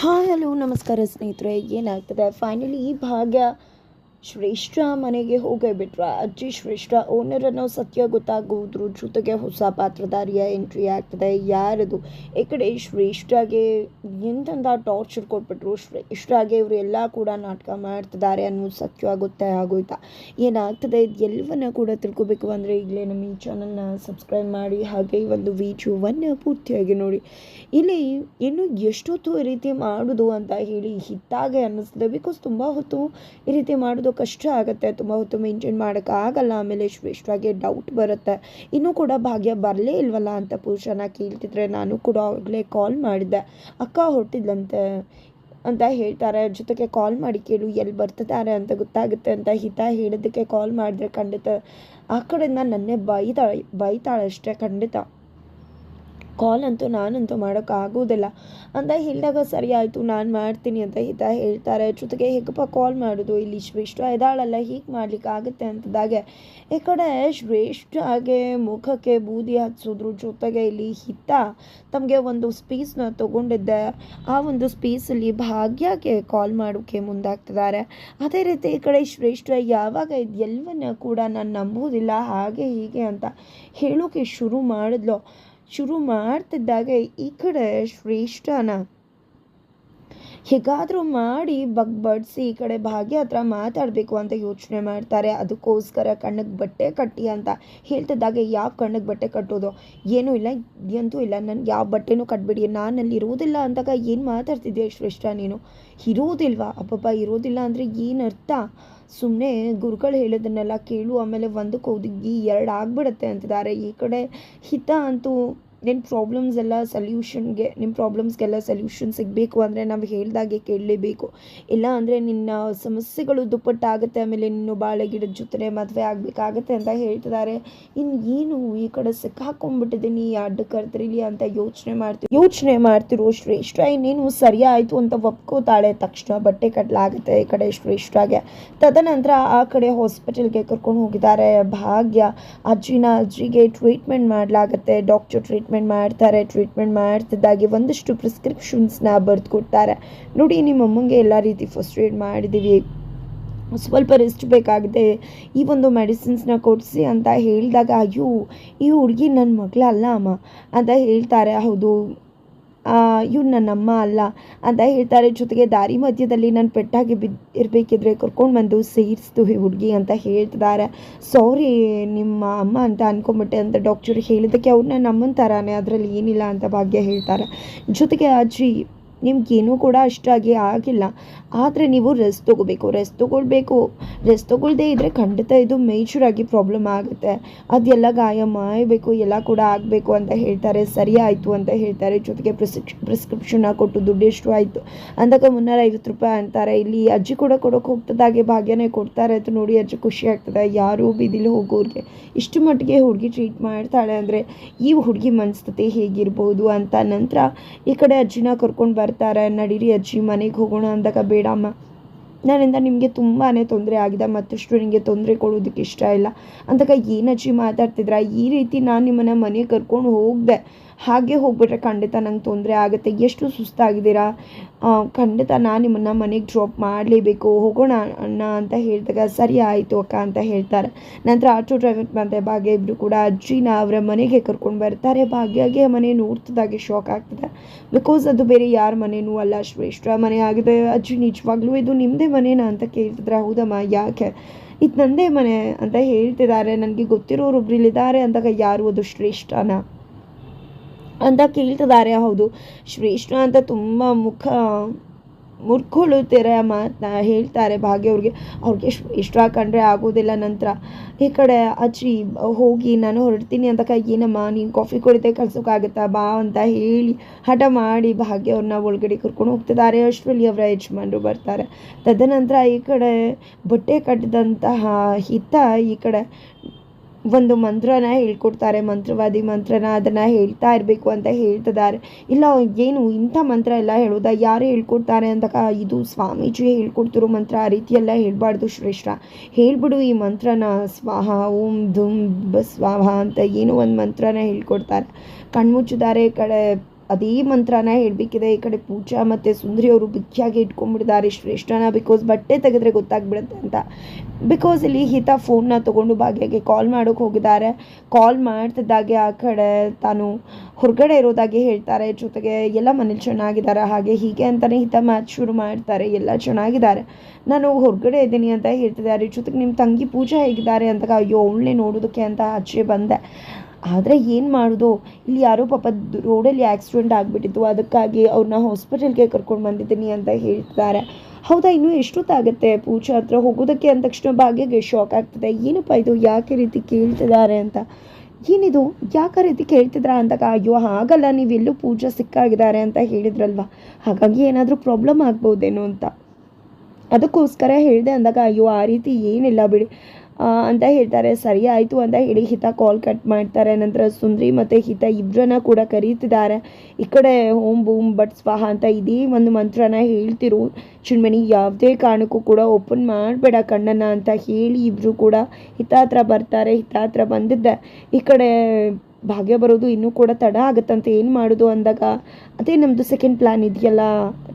Hi hello ನಮಸ್ಕಾರ ಸ್ನೇಹಿತರೆ ಏನಾಗ್ತದೆ? ಫೈನಲಿ ಈ ಭಾಗ್ಯ ಶ್ರೇಷ್ಠ ಮನೆಗೆ ಹೋಗೇ ಬಿಟ್ರ. ಅಜ್ಜಿ ಶ್ರೇಷ್ಠ ಓನರ್ ಅನ್ನೋ ಸತ್ಯ ಗೊತ್ತಾಗುವುದ್ರ ಜೊತೆಗೆ ಹೊಸ ಪಾತ್ರಧಾರಿಯ ಎಂಟ್ರಿ ಆಗ್ತದೆ. ಯಾರದು? ಈ ಕಡೆ ಶ್ರೇಷ್ಠಗೆ ಎಂತಂದ ಟಾರ್ಚರ್ ಕೊಟ್ಬಿಟ್ರು. ಶ್ರೇಷ್ಠಗೆ ಇವರೆಲ್ಲ ಕೂಡ ನಾಟಕ ಮಾಡ್ತಿದ್ದಾರೆ ಅನ್ನೋ ಸತ್ಯ ಗೊತ್ತೇ ಆಗೋಯ್ತಾ? ಏನಾಗ್ತದೆ? ಎಲ್ಲವನ್ನ ಕೂಡ ತಿಳ್ಕೊಬೇಕು ಅಂದರೆ ಈಗಲೇ ನಮ್ಮ ಈ ಚಾನಲ್ನ ಸಬ್ಸ್ಕ್ರೈಬ್ ಮಾಡಿ, ಹಾಗೆ ಈ ಒಂದು ವಿಡಿಯೋವನ್ನು ಪೂರ್ತಿಯಾಗಿ ನೋಡಿ. ಇಲ್ಲಿ ಇನ್ನು ಎಷ್ಟೊತ್ತು ಈ ರೀತಿ ಮಾಡೋದು ಅಂತ ಹೇಳಿ ಹಿತ್ತಾಗೆ ಅನ್ನಿಸ್ತದೆ. ಬಿಕಾಸ್ ತುಂಬ ಹೊತ್ತು ಈ ರೀತಿ ಮಾಡೋದು ಕಷ್ಟ ಆಗುತ್ತೆ, ತುಂಬ ಹೊತ್ತು ಮೇಂಟೈನ್ ಮಾಡೋಕ್ಕಾಗಲ್ಲ ಆಮೇಲೆ ಶ್ರೇಷ್ಠವಾಗಿ ಡೌಟ್ ಬರುತ್ತೆ. ಇನ್ನೂ ಕೂಡ ಭಾಗ್ಯ ಬರಲೇ ಇಲ್ವಲ್ಲ ಅಂತ ಪುರುಷನ ಕೇಳ್ತಿದ್ರೆ ನಾನು ಕೂಡ ಆಗಲೇ ಕಾಲ್ ಮಾಡಿದ್ದೆ. ಅಕ್ಕ ಹೊರಟಿದ್ಲಂತೆ ಅಂತ ಹೇಳ್ತಾರೆ, ಜೊತೆಗೆ ಕಾಲ್ ಮಾಡಿ ಕೇಳು ಎಲ್ಲಿ ಬರ್ತಿದ್ದಾರೆ ಅಂತ ಗೊತ್ತಾಗುತ್ತೆ ಅಂತ ಹಿತ ಹೇಳೋದಕ್ಕೆ ಕಾಲ್ ಮಾಡಿದ್ರೆ ಖಂಡಿತ ಆ ಕಡೆಯಿಂದ ನನ್ನೇ ಬೈತಾಳೆ ಬೈತಾಳೆ ಅಷ್ಟೇ ಖಂಡಿತ. ಕಾಲ್ ಅಂತೂ ನಾನಂತೂ ಮಾಡೋಕ್ಕಾಗೋದಿಲ್ಲ ಅಂತ ಹೇಳಿದಾಗ ಸರಿ ಆಯಿತು, ನಾನು ಮಾಡ್ತೀನಿ ಅಂತ ಹಿತ ಹೇಳ್ತಾರೆ. ಜೊತೆಗೆ ಹೇಗಪ್ಪ ಕಾಲ್ ಮಾಡೋದು, ಇಲ್ಲಿ ಶ್ರೇಷ್ಠ ಇದ್ದಾಳಲ್ಲ, ಹೀಗೆ ಮಾಡ್ಲಿಕ್ಕೆ ಆಗುತ್ತೆ ಅಂತದಾಗೆ. ಈ ಕಡೆ ಶ್ರೇಷ್ಠ ಹಾಗೆ ಮುಖಕ್ಕೆ ಬೂದಿ ಹಚ್ಚೋದ್ರ. ಜೊತೆಗೆ ಇಲ್ಲಿ ಹಿತ ತಮಗೆ ಒಂದು ಸ್ಪೀಸ್ನ ತಗೊಂಡಿದ್ದೆ. ಆ ಒಂದು ಸ್ಪೀಸಲ್ಲಿ ಭಾಗ್ಯಕ್ಕೆ ಕಾಲ್ ಮಾಡೋಕ್ಕೆ ಮುಂದಾಗ್ತಿದ್ದಾರೆ. ಅದೇ ರೀತಿ ಈ ಕಡೆ ಶ್ರೇಷ್ಠ ಯಾವಾಗ ಇದು ಎಲ್ಲವನ್ನ ಕೂಡ ನಾನು ನಂಬೋದಿಲ್ಲ ಹಾಗೆ ಹೀಗೆ ಅಂತ ಹೇಳೋಕೆ ಶುರು ಮಾಡಿದ್ಲು. ಶುರು ಮಾಡ್ತಿದ್ದಾಗ ಈ ಕಡೆ ಶ್ರೇಷ್ಠನ ಹೇಗಾದರೂ ಮಾಡಿ ಬಗ್ ಬಗ್ಬಡಿಸಿ ಈ ಕಡೆ ಭಾಗ್ಯ ಹತ್ರ ಮಾತಾಡಬೇಕು ಅಂತ ಯೋಚನೆ ಮಾಡ್ತಾರೆ. ಅದಕ್ಕೋಸ್ಕರ ಕಣ್ಣಿಗೆ ಬಟ್ಟೆ ಕಟ್ಟಿ ಅಂತ ಹೇಳ್ತಿದ್ದಾಗ, ಯಾವ ಕಣ್ಣಿಗೆ ಬಟ್ಟೆ ಕಟ್ಟೋದು? ಏನೂ ಇಲ್ಲ ಅಂತೂ ಇಲ್ಲ. ನನ್ಗೆ ಯಾವ ಬಟ್ಟೆನೂ ಕಟ್ಬಿಡಿ. ನಾನಲ್ಲಿ ಇರೋದಿಲ್ಲ ಅಂದಾಗ ಏನು ಮಾತಾಡ್ತಿದ್ದೆ ಶ್ರೇಷ್ಠ ನೀನು? ಇರೋದಿಲ್ವಾ? ಅಪ್ಪಪ್ಪ ಇರೋದಿಲ್ಲ ಅಂದರೆ ಏನು ಅರ್ಥ? ಸುಮ್ಮನೆ ಗುರುಗಳು ಹೇಳೋದನ್ನೆಲ್ಲ ಕೇಳು, ಆಮೇಲೆ ಒಂದಕ್ಕೆ ಒದಗಿ ಎರಡು ಆಗಿಬಿಡುತ್ತೆ ಅಂತಿದ್ದಾರೆ. ಈ ಕಡೆ ಹಿತ ಅಂತೂ ನಿನ್ನ ಪ್ರಾಬ್ಲಮ್ಸ್ ಎಲ್ಲ ಸಲ್ಯೂಷನ್ಗೆ ನಿಮ್ಮ ಪ್ರಾಬ್ಲಮ್ಸ್ಗೆಲ್ಲ ಸಲ್ಯೂಷನ್ ಸಿಗಬೇಕು ಅಂದರೆ ನಾವು ಹೇಳ್ದಾಗೆ ಕೇಳಲೇಬೇಕು. ಇಲ್ಲ ಅಂದರೆ ನಿನ್ನ ಸಮಸ್ಯೆಗಳು ದುಪ್ಪಟ್ಟಾಗುತ್ತೆ, ಆಮೇಲೆ ನಿನ್ನ ಬಾಳೆ ಗಿಡದ ಜೊತೆ ಮದುವೆ ಆಗಬೇಕಾಗತ್ತೆ ಅಂತ ಹೇಳ್ತಿದ್ದಾರೆ ಇನ್ನು ಏನು ಈ ಕಡೆ ಸಿಕ್ಕಾಕೊಂಡ್ಬಿಟ್ಟಿದ್ದೀನಿ ಅಡ್ಡ ಕರ್ತಿರಲಿ ಅಂತ ಯೋಚನೆ ಮಾಡ್ತೀವಿ ಯೋಚನೆ ಮಾಡ್ತಿರೋ ಶ್ರೇಷ್ಠ ಇನ್ನೇನು ಸರಿ ಆಯಿತು ಅಂತ ಒಪ್ಕೋತಾಳೆ ತಕ್ಷಣ. ಬಟ್ಟೆ ಕಟ್ಟಲಾಗುತ್ತೆ ಈ ಕಡೆ ಶ್ರೇಷ್ಠಗೆ. ತದನಂತರ ಆ ಕಡೆ ಹಾಸ್ಪಿಟಲ್ಗೆ ಕರ್ಕೊಂಡು ಹೋಗಿದ್ದಾರೆ ಭಾಗ್ಯ. ಅಜ್ಜಿನ ಅಜ್ಜಿಗೆ ಟ್ರೀಟ್ಮೆಂಟ್ ಮಾಡಲಾಗುತ್ತೆ ಡಾಕ್ಟರ್ ಟ್ರೀಟ್ಮೆಂಟ್ ಮಾಡ್ತಾರೆ ಟ್ರೀಟ್ಮೆಂಟ್ ಮಾಡ್ತಿದ್ದಾಗೆ ಒಂದಷ್ಟು ಪ್ರಿಸ್ಕ್ರಿಪ್ಷನ್ಸ್ನ ಬರೆದು ಕೊಡ್ತಾರೆ ನೋಡಿ, ನಿಮ್ಮ ಅಮ್ಮಂಗೆ ಎಲ್ಲ ರೀತಿ ಫಸ್ಟ್ ಏಡ್ ಮಾಡಿದ್ದೀವಿ. ಸ್ವಲ್ಪ ರೆಸ್ಟ್ ಬೇಕಾಗಿದೆ. ಈ ಒಂದು ಮೆಡಿಸಿನ್ಸ್ನ ಕೊಡಿಸಿ ಅಂತ ಹೇಳಿದಾಗ, ಅಯ್ಯೋ, ಈ ಹುಡುಗಿ ನನ್ನ ಮಗಳಲ್ಲ ಅಮ್ಮ ಅಂತ ಹೇಳ್ತಾರೆ. ಹೌದು. ಇವ್ರು ನನ್ನ ಅಮ್ಮ ಅಲ್ಲ ಅಂತ ಹೇಳ್ತಾರೆ. ಜೊತೆಗೆ ದಾರಿ ಮಧ್ಯದಲ್ಲಿ ನಾನು ಪೆಟ್ಟಾಗಿ ಬಿದ್ದು ಇರಬೇಕಿದ್ರೆ ಕರ್ಕೊಂಡು ಬಂದು ಸೇರಿಸ್ತು ಹುಡುಗಿ ಅಂತ ಹೇಳ್ತಿದ್ದಾರೆ ಸಾರಿ ನಿಮ್ಮ ಅಮ್ಮ ಅಂತ ಅನ್ಕೊಂಬಿಟ್ಟೆ ಅಂತ ಡಾಕ್ಟರ್ ಹೇಳಿದ್ದಕ್ಕೆ ಅವ್ರನ್ನ ನಮ್ಮನ ಥರಾನೇ ಅದರಲ್ಲಿ ಏನಿಲ್ಲ ಅಂತ ಭಾಗ್ಯ ಹೇಳ್ತಾರೆ. ಜೊತೆಗೆ ಅಜ್ಜಿ, ನಿಮ್ಗೇನೂ ಕೂಡ ಅಷ್ಟಾಗಿ ಆಗಿಲ್ಲ. ಆದರೆ ನೀವು ರೆಸ್ಟ್ ತೊಗೋಬೇಕು ರೆಸ್ಟ್ ತೊಗೊಳ್ಬೇಕು. ರೆಸ್ಟ್ ಇದ್ದರೆ ಖಂಡಿತ ಇದು ಮೇಜರಾಗಿ ಪ್ರಾಬ್ಲಮ್ ಆಗುತ್ತೆ. ಅದೆಲ್ಲ ಗಾಯ ಮಾಯಬೇಕು ಎಲ್ಲ ಕೂಡ ಆಗಬೇಕು ಅಂತ ಹೇಳ್ತಾರೆ, ಸರಿ ಆಯಿತು ಅಂತ ಹೇಳ್ತಾರೆ. ಜೊತೆಗೆ ಪ್ರಿಸ್ಕ್ ಪ್ರಿಸ್ಕ್ರಿಪ್ಷನ್ನ ಕೊಟ್ಟು ದುಡ್ಡು ಎಷ್ಟು ಆಯಿತು? ಅಂದಾಗ ಮುನ್ನೂರ ಐವತ್ತು ರೂಪಾಯಿ ಅಂತಾರೆ. ಇಲ್ಲಿ ಅಜ್ಜಿ ಕೂಡ ಕೊಡೋಕೆ ಹೋಗ್ತದಾಗೆ ಭಾಗ್ಯನೇ ಕೊಡ್ತಾರೆ ಅಂತ ನೋಡಿ ಅಜ್ಜಿ ಖುಷಿ ಆಗ್ತದೆ. ಯಾರೂ ಬೀದಿಲಿ ಹೋಗೋರಿಗೆ ಇಷ್ಟು ಮಟ್ಟಿಗೆ ಹುಡುಗಿ ಟ್ರೀಟ್ ಮಾಡ್ತಾಳೆ ಅಂದರೆ ಈ ಹುಡುಗಿ ಮನಸ್ಥಿತಿ ಹೇಗಿರ್ಬೋದು ಅಂತ ನಂತರ ಈ ಕಡೆ ಅಜ್ಜಿನ ಕರ್ಕೊಂಡು ಬರ್ತಾರೆ. ನಡೀರಿ ಅಜ್ಜಿ, ಮನೆಗೆ ಹೋಗೋಣ ಅಂದಾಗ ಬೇಡಮ್ಮ. ನನ್ನಿಂದ ನಿಮಗೆ ತುಂಬಾ ತೊಂದರೆ ಆಗಿದೆ, ಮತ್ತಷ್ಟು ನಿಮಗೆ ತೊಂದರೆ ಕೊಡೋದಕ್ಕೆ ಇಷ್ಟ ಇಲ್ಲ. ಅಂದಾಗ ಏನು ಅಜ್ಜಿ ಮಾತಾಡ್ತಿದ್ರ? ಈ ರೀತಿ ನಾನು ನಿಮ್ಮನ್ನು ಮನೆಗೆ ಕರ್ಕೊಂಡು ಹೋಗಿದೆ. ಹಾಗೆ ಹೋಗ್ಬಿಟ್ರೆ ಖಂಡಿತ ನಂಗೆ ತೊಂದರೆ ಆಗುತ್ತೆ. ಎಷ್ಟು ಸುಸ್ತಾಗಿದ್ದೀರಾ? ಖಂಡಿತ ನಾನು ನಿಮ್ಮನ್ನು ಮನೆಗೆ ಡ್ರಾಪ್ ಮಾಡಲೇಬೇಕು. ಹೋಗೋಣ ಅಣ್ಣ ಅಂತ ಹೇಳಿದಾಗ, ಸರಿ ಆಯಿತು ಅಕ್ಕ ಅಂತ ಹೇಳ್ತಾರೆ. ನಂತರ ಆಟೋ ಡ್ರೈವರ್ ಮತ್ತೆ ಭಾಗ್ಯ ಇಬ್ಬರು ಕೂಡ ಅಜ್ಜಿನ ಅವರ ಮನೆಗೆ ಕರ್ಕೊಂಡು ಬರ್ತಾರೆ. ಭಾಗ್ಯಗೆ ಮನೆ ನೋಡ್ತಿದ್ದಾಗೆ ಶಾಕ್ ಆಗ್ತದೆ. ಬಿಕಾಸ್ ಅದು ಬೇರೆ ಯಾರ ಮನೆಯೂ ಅಲ್ಲ. ಶ್ರೇಷ್ಠ ಮನೆ ಆಗಿದೆ ಅಜ್ಜಿ. ನಿಜವಾಗ್ಲೂ ಇದು ನಿಮ್ಮದೇ ಮನೇನಾ ಅಂತ ಕೇಳ್ತಿದ್ರೆ, ಹೌದಮ್ಮ, ಯಾಕೆ? ಇದು ನಂದೇ ಮನೆ ಅಂತ ಹೇಳ್ತಿದ್ದಾರೆ ನನಗೆ ಗೊತ್ತಿರೋರು ಇಲ್ಲಿದ್ದಾರೆ ಅಂದಾಗ ಯಾರು ಅದು ಶ್ರೇಷ್ಠನ? ಅಂತ ಕೇಳ್ತಿದ್ದಾರೆ ಹೌದು. ಶ್ರೇಷ್ಠ ಅಂತ ತುಂಬ ಮುಖ ಮುರ್ಕೊಳ್ಳುತ್ತೀರ ಮಾತನ್ನ ಹೇಳ್ತಾರೆ ಭಾಗ್ಯ ಅವ್ರಿಗೆ ಅವ್ರಿಗೆ ಇಷ್ಟ ಕಂಡ್ರೆ ಆಗೋದಿಲ್ಲ ನಂತರ. ಈ ಕಡೆ ಅಜ್ಜಿ, ಹೋಗಿ ನಾನು ಹೊರಡ್ತೀನಿ ಅಂತ ಕೈ, ಏನಮ್ಮ ನೀನು ಕಾಫಿ ಕುಡಿದೆ ಕಳ್ಸೋಕ್ಕಾಗತ್ತಾ ಬಾ ಅಂತ ಹೇಳಿ ಹಠ ಮಾಡಿ ಭಾಗ್ಯ ಅವ್ರನ್ನ ಒಳಗಡೆ ಕರ್ಕೊಂಡು ಹೋಗ್ತಿದ್ದಾರೆ. ಅಷ್ಟರಲ್ಲಿ ಅವರ ಯಜಮಾನರು ಬರ್ತಾರೆ. ತದನಂತರ ಈ ಕಡೆ ಬಟ್ಟೆ ಕಟ್ಟಿದಂತಹ ಹಿತ ಈ ಕಡೆ ಒಂದು ಮಂತ್ರನ ಹೇಳ್ಕೊಡ್ತಾರೆ, ಮಂತ್ರವಾದಿ ಮಂತ್ರನ ಅದನ್ನು ಹೇಳ್ತಾ ಇರಬೇಕು ಅಂತ ಹೇಳ್ತಿದ್ದಾರೆ. ಇಲ್ಲ, ಏನು ಇಂಥ ಮಂತ್ರ ಎಲ್ಲ ಹೇಳೋದಾ? ಯಾರು ಹೇಳ್ಕೊಡ್ತಾರೆ ಅಂತ ಇದು ಸ್ವಾಮೀಜಿ ಹೇಳ್ಕೊಡ್ತಿರೋ ಮಂತ್ರ, ಆ ರೀತಿ ಎಲ್ಲ ಹೇಳಬಾರ್ದು ಶ್ರೇಷ್ಠ. ಹೇಳ್ಬಿಡು ಈ ಮಂತ್ರನ, ಸ್ವಾಹ, ಓಂ ಧುಮ್ ಬ ಸ್ವಾಹ ಅಂತ ಏನೋ ಒಂದು ಮಂತ್ರನ ಹೇಳ್ಕೊಡ್ತಾರೆ. ಕಣ್ಮುಚ್ಚಿದ್ದಾರೆ ಕಡೆ. ಅದೇ ಮಂತ್ರನ ಹೇಳಬೇಕಿದೆ. ಈ ಕಡೆ ಪೂಜಾ ಮತ್ತು ಸುಂದರಿ ಅವರು ಬಿಗಿಯಾಗಿ ಇಟ್ಕೊಂಡ್ಬಿಟ್ಟಿದ್ದಾರೆ. ಶ್ರೇಷ್ಠನ ಬಿಕಾಸ್ ಬಟ್ಟೆ ತೆಗೆದ್ರೆ ಗೊತ್ತಾಗ್ಬಿಡುತ್ತೆ ಅಂತ. ಬಿಕಾಸ್ ಇಲ್ಲಿ ಹಿತ ಫೋನ್ನ ತೊಗೊಂಡು ಭಾಗ್ಯಗೆ ಕಾಲ್ ಮಾಡೋಕೆ ಹೋಗಿದ್ದಾರೆ. ಕಾಲ್ ಮಾಡ್ತಿದ್ದಾಗೆ ಆ ಕಡೆ ತಾನು ಹೊರಗಡೆ ಇರೋದಾಗೆ ಹೇಳ್ತಾರೆ. ಜೊತೆಗೆ ಎಲ್ಲ ಮನೇಲಿ ಚೆನ್ನಾಗಿದ್ದಾರೆ. ಹಾಗೆ ಹೀಗೆ ಅಂತಲೇ ಹಿತ ಮ್ಯಾಚ್ ಶುರು ಮಾಡ್ತಾರೆ. ಎಲ್ಲ ಚೆನ್ನಾಗಿದ್ದಾರೆ. ನಾನು ಹೊರಗಡೆ ಇದ್ದೀನಿ ಅಂತ ಹೇಳ್ತಿದ್ದಾರೆ. ಜೊತೆಗೆ ನಿಮ್ಮ ತಂಗಿ ಪೂಜಾ ಹೇಗಿದ್ದಾರೆ ಅಂತ ಅಯ್ಯೋ, ಅವಳನ್ನೇ ನೋಡೋದಕ್ಕೆ ಅಂತ ಆಚೆ ಬಂದೆ. ಆದರೆ ಏನು ಮಾಡೋದು? ಇಲ್ಲಿ ಯಾರೋ ಪಾಪ ರೋಡಲ್ಲಿ ಆಕ್ಸಿಡೆಂಟ್ ಆಗಿಬಿಟ್ಟಿತ್ತು, ಅದಕ್ಕಾಗಿ ಅವ್ರನ್ನ ಹಾಸ್ಪಿಟಲ್ಗೆ ಕರ್ಕೊಂಡು ಬಂದಿದ್ದೀನಿ ಅಂತ ಹೇಳ್ತಾರೆ ಹೌದಾ, ಇನ್ನೂ ಎಷ್ಟೊತ್ತಾಗುತ್ತೆ? ಪೂಜೆ ಹತ್ರ ಹೋಗೋದಕ್ಕೆ ಅಂದ ತಕ್ಷಣ ಭಾಗ್ಯಗೆ ಶಾಕ್ ಆಗ್ತದೆ. ಏನಪ್ಪ ಇದು? ಯಾಕೆ ರೀತಿ ಕೇಳ್ತಿದ್ದಾರೆ ಅಂತ? ಏನಿದು? ಯಾಕೆ ರೀತಿ ಕೇಳ್ತಿದ್ರ ಅಂದಾಗ ಅಯ್ಯೋ, ಹಾಗಲ್ಲ, ನೀವೆಲ್ಲೂ ಪೂಜಾ ಸಿಕ್ಕಾಗಿದ್ದಾರೆ ಅಂತ ಹೇಳಿದ್ರಲ್ವ? ಹಾಗಾಗಿ ಏನಾದರೂ ಪ್ರಾಬ್ಲಮ್ ಆಗ್ಬೋದೇನೋ ಅಂತ. ಅದಕ್ಕೋಸ್ಕರ ಹೇಳಿದೆ ಅಂದಾಗ, ಅಯ್ಯೋ, ಆ ರೀತಿ ಏನಿಲ್ಲ ಬಿಡಿ. ಅಂತ ಹೇಳ್ತಾರೆ. ಸರಿ, ಆಯಿತು ಅಂತ ಹೇಳಿ ಹಿತ ಕಾಲ್ ಕಟ್ ಮಾಡ್ತಾರೆ. ನಂತರ ಸುಂದ್ರಿ ಮತ್ತು ಹಿತ ಇಬ್ಬರನ್ನ ಕೂಡ ಕರೀತಿದ್ದಾರೆ. ಈ ಕಡೆ ಓಂ ಬೂಮ್ ಬಟ್ ಸ್ವಾಹ ಅಂತ ಇದೇ ಒಂದು ಮಂತ್ರನ ಹೇಳ್ತಿರು. ಚಿಣ್ಮಣಿ, ಯಾವುದೇ ಕಾರಣಕ್ಕೂ ಕೂಡ ಓಪನ್ ಮಾಡಬೇಡ ಕಣ್ಣನ್ನ ಅಂತ ಹೇಳಿ ಇಬ್ಬರು ಕೂಡ ಹಿತ ಹತ್ರ ಬರ್ತಾರೆ ಹಿತ ಹತ್ರ ಬಂದಿದ್ದೆ. ಈ ಕಡೆ ಭಾಗ್ಯ ಬರೋದು ಇನ್ನೂ ಕೂಡ ತಡ ಆಗುತ್ತಂತೆ. ಏನು ಮಾಡೋದು ಅಂದಾಗ, ಅದೇ ನಮ್ಮದು ಸೆಕೆಂಡ್ ಪ್ಲ್ಯಾನ್ ಇದೆಯಲ್ಲ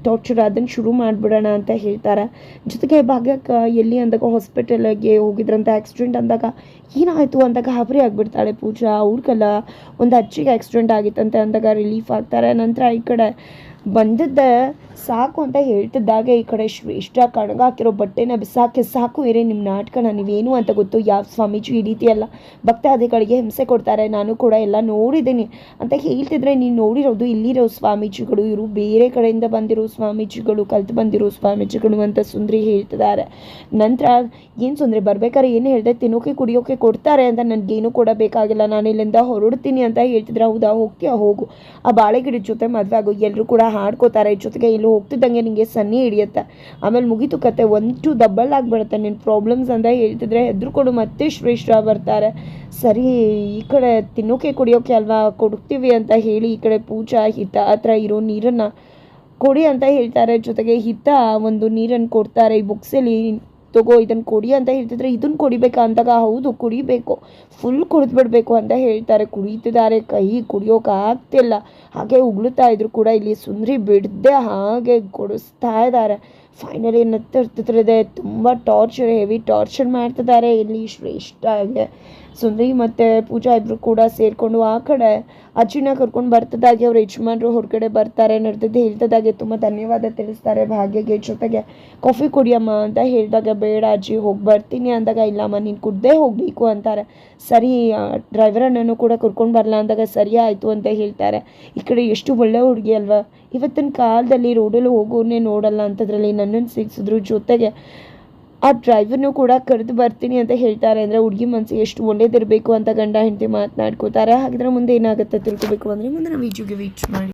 ಟಾರ್ಚರ್ ಅದನ್ನು ಶುರು ಮಾಡಿಬಿಡೋಣ ಅಂತ ಹೇಳ್ತಾರೆ. ಜೊತೆಗೆ ಭಾಗ್ಯಕ್ಕೆ ಎಲ್ಲಿ ಅಂದಾಗ ಹಾಸ್ಪಿಟಲ್ಗೆ ಹೋಗಿದ್ರಂತ ಆಕ್ಸಿಡೆಂಟ್ ಅಂದಾಗ, ಏನಾಯಿತು ಅಂದಾಗ ಗಾಬರಿ ಆಗಿಬಿಡ್ತಾಳೆ ಪೂಜಾ, ಅವ್ರಿಗೆಲ್ಲ ಒಂದು ಅಜ್ಜಿಗೆ ಆಕ್ಸಿಡೆಂಟ್ ಆಗಿತ್ತಂತೆ ಅಂದಾಗ ರಿಲೀಫ್ ಆಗ್ತಾರೆ. ನಂತರ ಈ ಕಡೆ ಬಂದದ್ದೆ ಸಾಕು ಅಂತ ಹೇಳ್ತಿದ್ದಾಗ ಈ ಕಡೆ ಶ್ರೇಷ್ಠ ಕಣಗಾಕಿರೋ ಬಟ್ಟೆನ ಬಿಸಾಕಿ ಸಾಕು ಇರೇ ನಿಮ್ಮ ನಾಟಕನ, ನೀವೇನು ಅಂತ ಗೊತ್ತು? ಯಾವ ಸ್ವಾಮೀಜಿ ಈ ರೀತಿ ಭಕ್ತಾದಿಗಳಿಗೆ ಹಿಂಸೆ ಕೊಡ್ತಾರೆ. ನಾನು ಕೂಡ ಎಲ್ಲ ನೋಡಿದ್ದೀನಿ. ಅಂತ ಹೇಳ್ತಿದ್ರೆ ನೀನು ನೋಡಿರೋದು ಇಲ್ಲಿರೋ ಸ್ವಾಮೀಜಿಗಳು, ಇವರು ಬೇರೆ ಕಡೆಯಿಂದ ಬಂದಿರೋ ಸ್ವಾಮೀಜಿಗಳು, ಕಲ್ತು ಬಂದಿರೋ ಸ್ವಾಮೀಜಿಗಳು ಅಂತ ಸುಂದ್ರಿ ಹೇಳ್ತಿದ್ದಾರೆ. ನಂತರ ಏನು ಸುಂದ್ರಿ? ಬರ್ಬೇಕಾದ್ರೆ ಏನು ಹೇಳಿದೆ? ತಿನ್ನೋಕೆ, ಕುಡಿಯೋಕೆ ಕೊಡ್ತಾರೆ ಅಂತ ನನಗೇನು ಕೂಡ ಬೇಕಾಗಿಲ್ಲ. ನಾನು ಇಲ್ಲಿಂದ ಹೊರಡ್ತೀನಿ ಅಂತ ಹೇಳ್ತಿದ್ರೆ ಹೌದಾ? ಹೋಗ್ತೀಯಾ? ಹೋಗು. ಆ ಬಾಳೆಗಿಡ ಜೊತೆ ಮದುವೆ ಆಗು. ಎಲ್ಲರೂ ಕೂಡ ಹಾಡ್ಕೋತಾರೆ. ಜೊತೆಗೆ ಇಲ್ಲಿ ಹೋಗ್ತಿದ್ದಂಗೆ ನಿಮಗೆ ಸನ್ನಿ ಹಿಡಿಯುತ್ತೆ. ಆಮೇಲೆ ಮುಗೀತು ಕತೆ ಒಂದು ಟು ಡಬಲ್ ಆಗಿಬಿಡುತ್ತೆ. ನಿನ್ನ ಪ್ರಾಬ್ಲಮ್ಸ್ ಅಂತ ಹೇಳ್ತಿದ್ರೆ ಹೆದ್ರುಕೊಂಡು ಮತ್ತೆ ಶ್ರೇಷ್ಠ ಬರ್ತಾರೆ. ಸರಿ, ಈ ಕಡೆ ತಿನ್ನೋಕೆ ಕುಡಿಯೋಕೆ ಅಲ್ವಾ? ಕೊಡ್ತೀವಿ ಅಂತ ಹೇಳಿ ಈ ಕಡೆ ಪೂಜಾ, ಹಿತ ಹತ್ರ ಇರೋ ನೀರನ್ನು ಕೊಡಿ ಅಂತ ಹೇಳ್ತಾರೆ. ಜೊತೆಗೆ ಹಿತ ಒಂದು ನೀರನ್ನು ಕೊಡ್ತಾರೆ. ಈ ಬುಕ್ಸಲ್ಲಿ ತಗೋ ಇದನ್ನು ಕೊಡಿ ಅಂತ ಹೇಳ್ತಿದ್ರೆ ಇದನ್ನು ಕುಡಿಬೇಕಾ ಅಂದಾಗ, ಹೌದು, ಕುಡಿಬೇಕು. ಫುಲ್ ಕುಡಿದ್ಬಿಡ್ಬೇಕು ಅಂತ ಹೇಳ್ತಾರೆ. ಕುಡಿತಿದ್ದಾರೆ, ಕೈ ಕುಡಿಯೋಕೆ ಆಗ್ತಿಲ್ಲ. ಹಾಗೆ ಉಗುಳುತ್ತಾ ಇದ್ರು ಕೂಡ ಇಲ್ಲಿ ಸುಂದ್ರಿ ಬಿಡದೆ ಹಾಗೆ ಕೊಡಿಸ್ತಾ ಇದ್ದಾರೆ. ಫೈನಲಿ ನತ್ತಿರ್ತಿದ್ರೆ ತುಂಬ ಟಾರ್ಚರ್ ಹೆವಿ ಟಾರ್ಚರ್ ಮಾಡ್ತಿದ್ದಾರೆ ಇಲ್ಲಿ ಶ್ರೇಷ್ಠ ಆಗಿ ಸುಂದರಿ ಮತ್ತು ಪೂಜಾ ಇಬ್ಬರು ಕೂಡ ಸೇರಿಕೊಂಡು ಆ ಕಡೆ ಅಜ್ಜಿನ ಕರ್ಕೊಂಡು ಬರ್ತದಾಗೆ, ಅವ್ರ ಯಜಮಾನ್ರು ಹೊರಗಡೆ ಬರ್ತಾರೆ ನಡೆದಿದ್ದು ಹೇಳ್ತದಾಗೆ ತುಂಬ ಧನ್ಯವಾದ ತಿಳಿಸ್ತಾರೆ ಭಾಗ್ಯಗೆ. ಜೊತೆಗೆ ಕಾಫಿ ಕುಡಿಯಮ್ಮ ಅಂತ ಹೇಳಿದಾಗ, ಬೇಡ ಅಜ್ಜಿ ಹೋಗಿ ಬರ್ತೀನಿ ಅಂದಾಗ, ಇಲ್ಲಮ್ಮ ನೀನು ಕುಡ್ದೇ ಹೋಗಬೇಕು ಅಂತಾರೆ. ಸರಿ ಡ್ರೈವರ್ ಅಣ್ಣನೂ ಕೂಡ ಕರ್ಕೊಂಡು ಬರಲ್ಲ ಅಂದಾಗ ಸರಿ ಆಯಿತು ಅಂತ ಹೇಳ್ತಾರೆ. ಈ ಕಡೆ ಎಷ್ಟು ಒಳ್ಳೆ ಹುಡುಗಿ ಅಲ್ವಾ? ಇವತ್ತಿನ ಕಾಲದಲ್ಲಿ ರೋಡಲ್ಲಿ ಹೋಗೋನೇ ನೋಡಲ್ಲ ಅಂತದ್ರಲ್ಲಿ ನನ್ನನ್ನು ಸಿಗಿಸಿದ್ರು. ಜೊತೆಗೆ ಆ ಡ್ರೈವರ್ನು ಕೂಡ ಕರೆದು ಬರ್ತೀನಿ ಅಂತ ಹೇಳ್ತಾರೆ ಅಂದರೆ ಹುಡುಗಿ ಮನಸ್ಸಿಗೆ ಎಷ್ಟು ಒಳ್ಳೇದಿರಬೇಕು ಅಂತ ಗಂಡ ಹೆಂಡತಿ ಮಾತನಾಡ್ಕೋತಾರೆ. ಹಾಗಿದ್ರೆ ಮುಂದೆ ಏನಾಗುತ್ತೆ ತಿಳ್ಕೊಬೇಕು ಅಂದರೆ ಮುಂದೆ ನಾವು ವಿಡಿಯೋಗೆ ವೀಚ್ ಮಾಡಿ.